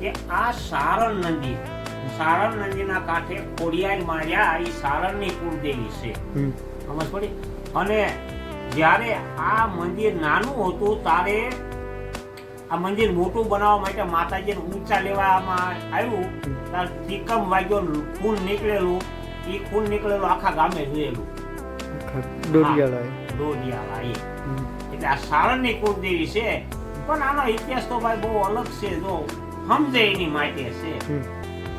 કે આ સારણ નદી સારણ નદીના કાંઠે ખોડિયાર માર્યા એ સારણની કુળદેવી છે. સમજ પડી? અને જ્યારે આ મંદિર નાનું હતું ત્યારે આ મંદિર મોટું બનાવવા માટે માતાજીને ઊંચા લેવામાં આવ્યું. ત્યારે ટીકમ વાગ્યો ખૂન નીકળેલું. એ ખૂન નીકળેલું આખા ગામે જોયેલું. ડોડિયાળા હમ. એટલે આ સારણની કુળદેવી છે. પણ આનો ઇતિહાસ તો ભાઈ બહુ અલગ છે જો સમજે એની માટે છે.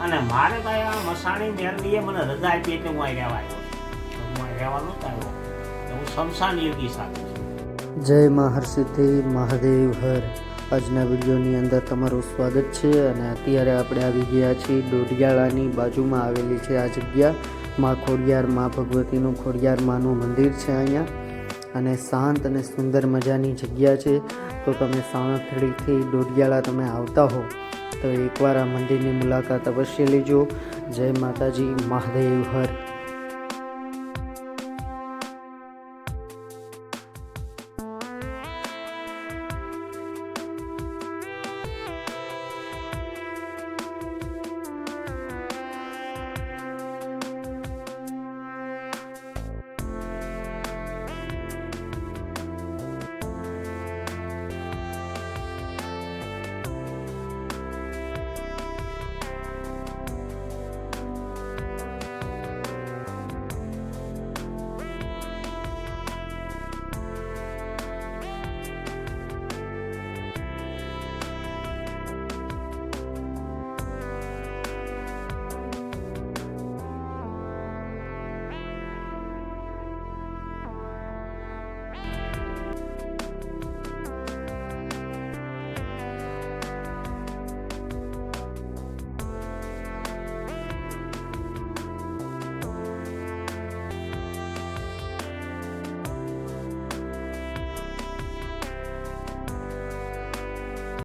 અને મારે ભાઈ આ મસાણી મેરડીએ મને રજા આપી એટલે હું અહીં રહેવા આવ્યો હું અહીં રહેવા નહોતો આવ્યો. હું શમશાન યોગી સાથે જય મા હરસિદ્ધિ મહાદેવ હર. આજના વિડીયોની અંદર તમારું સ્વાગત છે અને અત્યારે આપણે આવી ગયા છીએ ડોડિયાળાની બાજુમાં આવેલી છે આ જગ્યા. માં ખોડિયાર મા ભગવતીનું ખોડિયાર માનું મંદિર છે અહીંયા. અને શાંત અને સુંદર મજાની જગ્યા છે. તો તમે સાણથડીથી ડોડિયાળા તમે આવતા હો, તો એકવાર આ મંદિરની મુલાકાત અવશ્ય લેજો. જય માતાજી, મહાદેવ, હર.